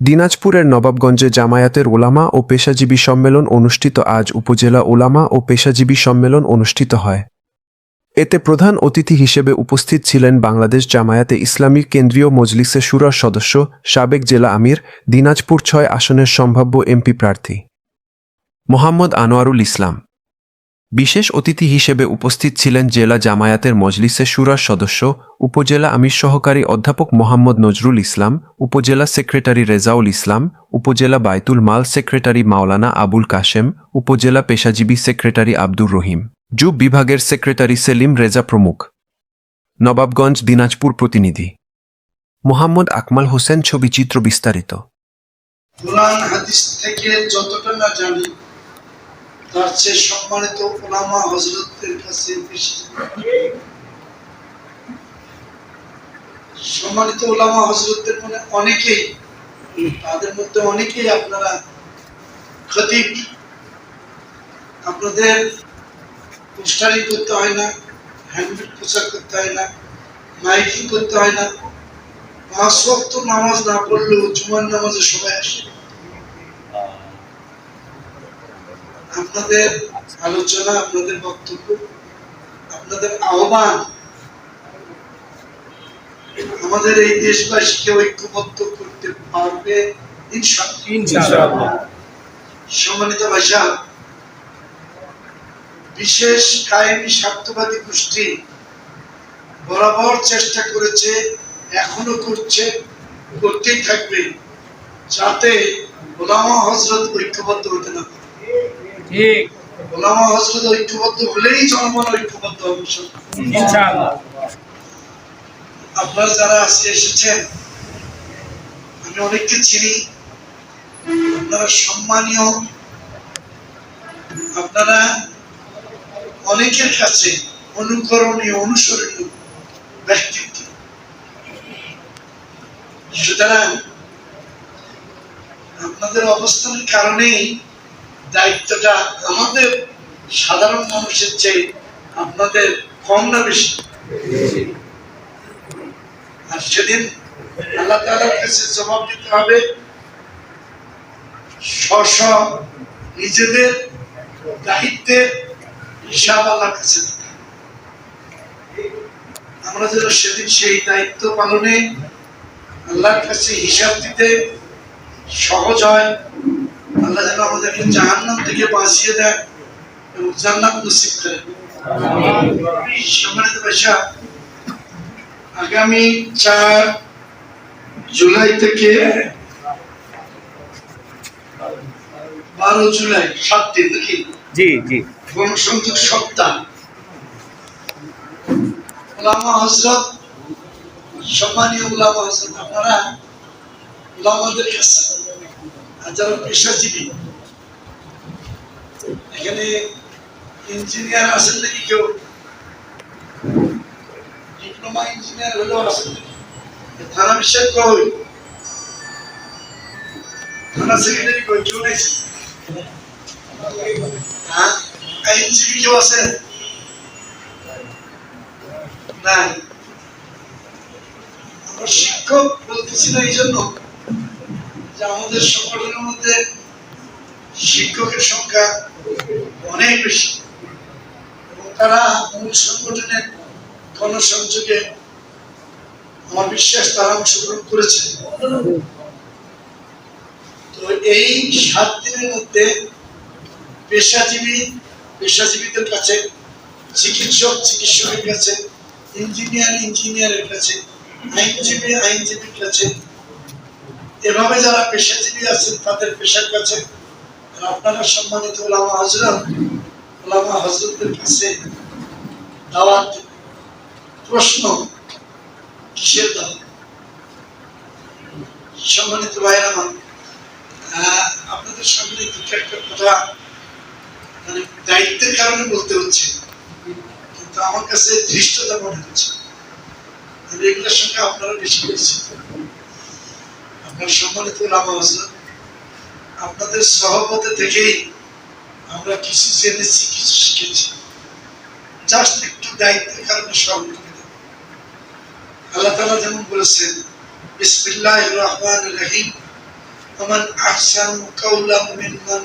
দিনাজপুরের নবাবগঞ্জে জামায়াতের ওলামা ও পেশাজীবী সম্মেলন অনুষ্ঠিত আজ উপজেলা ওলামা ও পেশাজীবী সম্মেলন অনুষ্ঠিত হয়। এতে প্রধান অতিথি হিসেবে উপস্থিত ছিলেন বাংলাদেশ জামায়াতে ইসলামী কেন্দ্রীয় মজলিসে সুরার সদস্য, সাবেক জেলা আমির, দিনাজপুর ছয় আসনের সম্ভাব্য এমপি প্রার্থী। মোহাম্মদ আনোয়ারুল ইসলাম বিশেষ অতিথি হিসেবে উপস্থিত ছিলেন জেলা জামায়াতের মজলিসে সুরার সদস্য, উপজেলা আমির সহকারী অধ্যাপক মোহাম্মদ নজরুল ইসলাম, উপজেলা সেক্রেটারি রেজাউল ইসলাম, উপজেলা বায়তুল মাল সেক্রেটারি মাওলানা আবুল কাশেম, উপজেলা পেশাজীবী সেক্রেটারি আব্দুর রহিম, যুব বিভাগের সেক্রেটারি সেলিম রেজা প্রমুখ। নবাবগঞ্জ দিনাজপুর প্রতিনিধি। মোহাম্মদ আকমাল হোসেন ছবি চিত্র বিস্তারিত। থেকে যতটা না জানি তার চেয়ে সম্মানিত ওলামা হজরতদের কাছে বেশি সম্মানিত ওলামা হজরতদের মনে অনেকেই, তাদের মধ্যে অনেকেই আপনারা খতিব। আপনাদের পোস্টারিং করতে হয় না হ্যান্ডবিল প্রচার করতে হয় না, মাইকিং করতে হয় না। পাঁচ ওয়াক্ত নামাজ না পড়লেও জুমার নামাজে সবাই আসে। আপনাদের আলোচনা আপনাদের বক্তব্য আপনাদের আহ্বান আমাদের এই দেশবাসীকে ঐক্যবদ্ধ করতে পারবে। সম্মানিত ভাষা বিশেষ কায়েমি স্বার্থবাদী গোষ্ঠী বরাবর চেষ্টা করেছে এখনও করছে করতেই থাকবে যাতে ওলামা হজরত ঐক্যবদ্ধ হতে না পারে ঠিক। ওলামা হজরত ঐক্যবদ্ধ হলেই জনগণ ঐক্যবদ্ধ হবে ইনশাআল্লাহ। আপনারা যারা আজকে এসেছেন আমি অনেককে চিনি। আপনারা সম্মানীয় আপনারা অনেকের কাছে অনুকরণীয় অনুসরণীয় ব্যক্তিত্ব। সুতরাং আপনাদের অবস্থানের কারণেই দায়িত্বটা আমাদের সাধারণ মানুষের চেয়ে আপনাদের কম না বেশি। আর সেদিন আল্লাহ তাআলার কাছে জবাব দিতে হবে স্ব নিজেদের দায়িত্বের হিসাব আল্লাহর কাছে আমরা যেন সেদিন সেই দায়িত্ব পালনে আল্লাহর কাছে হিসাব দিতে সহজ হয় আল্লাহ যেন আমাদেরকে জাহান্নাম থেকে বাঁচিয়ে দেয় এবং জান্নাত নসিব করে সম্মানিত ভাষা আগামী চার জুলাই থেকে বারো জুলাই সাত দিন নাকি? জি জি। গণসংযোগ সপ্তাহ। ওলামা হজরত সম্মানীয় ওলামা হজরত আপনারা ওলামাদের কাছে আর যারা পেশাজীবী, এখানে ইঞ্জিনিয়ার আছেন নাকি কেউ? ডিপ্লোমা ইঞ্জিনিয়ার হলেও আছেন? থানা বিষয় কই থানা সেক্রেটারি কই? কেউ নাই হ্যাঁ? আইনজীবী কেউ আছে? নাই। আমরা শিক্ষক বলতেছি না এই জন্য আমাদের সংগঠনের মধ্যে শিক্ষকের সংখ্যা অনেক বেশি। এবং তারা মূল সংগঠনের গণসংযোগে আমার বিশ্বাস তারা অংশগ্রহণ করেছে। তো এই সাত দিনের মধ্যে পেশাজীবী, পেশাজীবীদের কাছে, চিকিৎসক, চিকিৎসকের কাছে, ইঞ্জিনিয়ার, ইঞ্জিনিয়ারের কাছে, আইনজীবী, আইনজীবীর কাছে এভাবে যারা পেশাজীবী আছেন তাদের পেশার কাছে আপনারা সম্মানিত ওলামা হজরত ওলামা হজরতদের কাছে দাওয়াত প্রশ্ন কিসের দাওয়াত? সম্মানিত আহ, আপনাদের সামনে দুটো একটা কথা মানে দায়িত্বের কারণে বলতে হচ্ছে কিন্তু আমার কাছে ধৃষ্টতা মনে হচ্ছে। এগুলোর সঙ্গে আপনারা বেশি পরিচিত। সম্মানিত আপনাদের সহমতে থেকেই আমরা কিছু জেনেছি, কিছু শিখেছি। জাস্ট একটু দায়িত্বের কারণে আল্লাহ তালা যেমন বলেছেন বিসমিল্লাহ রহমান রহিম আমার আহসান কৌলাম মিনমান